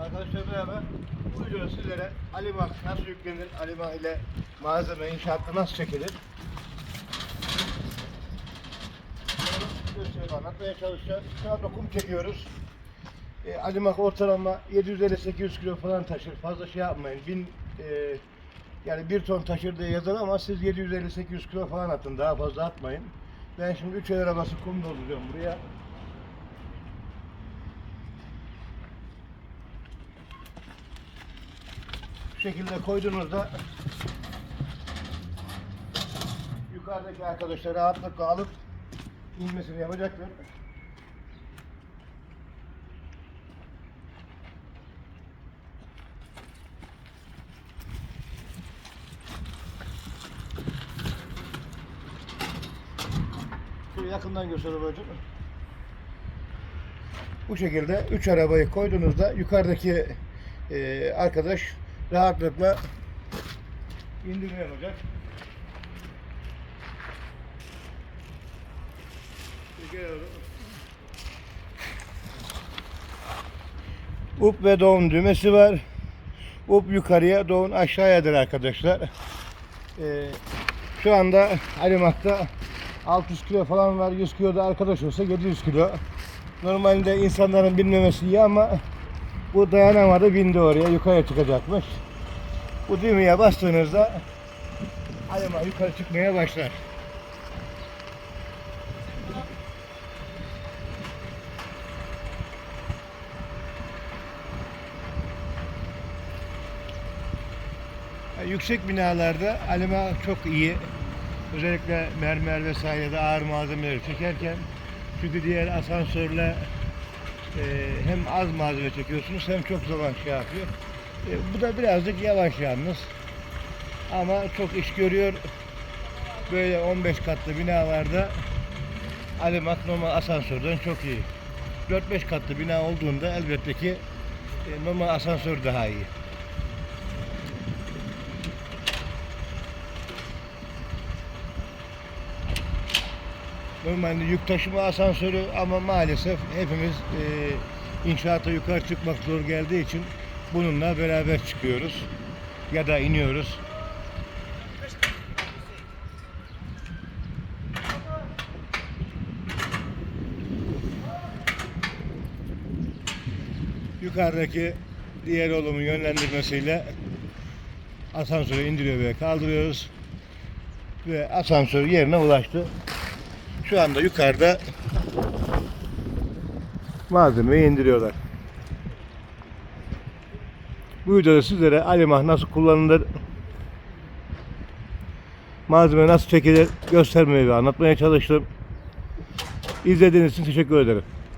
Arkadaşlar beraber bu videoda sizlere alimak nasıl yüklenir, alimak ile malzeme inşaatta nasıl çekilir gösterip anlatmaya çalışacağız. Şu anda kum çekiyoruz. E, alimak ortalama 750-800 kilo falan taşır. Fazla şey yapmayın. 1000 e, yani 1 ton taşır diye yazar ama siz 750-800 kilo falan atın. Daha fazla atmayın. Ben şimdi 3 el arabası kum dolduruyorum buraya. Şekilde koyduğunuzda yukarıdaki arkadaşlar rahatlıkla alıp inmesini yapacaktır. Şöyle yakından göster babacığım. Bu şekilde üç arabayı koyduğunuzda yukarıdaki e, arkadaş rahatlıkla indirme yapacak. Up ve down düğmesi var. Up yukarıya, down aşağıyadır arkadaşlar. Ee, şu anda Alimak'ta 600 kilo falan var. 100 kilo da arkadaş olsa 700 kilo. Normalde insanların bilmemesi iyi ama bu dayanamadı bindi oraya yukarı çıkacakmış. Bu düğmeye bastığınızda Alimak yukarı çıkmaya başlar. Yüksek binalarda alima çok iyi. Özellikle mermer vesairede ağır malzemeleri çekerken çünkü diğer asansörle hem az malzeme çekiyorsunuz hem çok zaman şey yapıyor. E, bu da birazcık yavaş yalnız. Ama çok iş görüyor. Böyle 15 katlı binalarda alimak normal asansörden çok iyi. 4-5 katlı bina olduğunda elbette ki e, normal asansör daha iyi. Normalde yük taşıma asansörü ama maalesef hepimiz e, inşaata yukarı çıkmak zor geldiği için bununla beraber çıkıyoruz ya da iniyoruz. Yukarıdaki diğer oğlumun yönlendirmesiyle asansörü indiriyor ve kaldırıyoruz ve asansör yerine ulaştı. Şu anda yukarıda malzemeyi indiriyorlar. Bu videoda sizlere alimah nasıl kullanılır, malzeme nasıl çekilir göstermeyi ve anlatmaya çalıştım. İzlediğiniz için teşekkür ederim.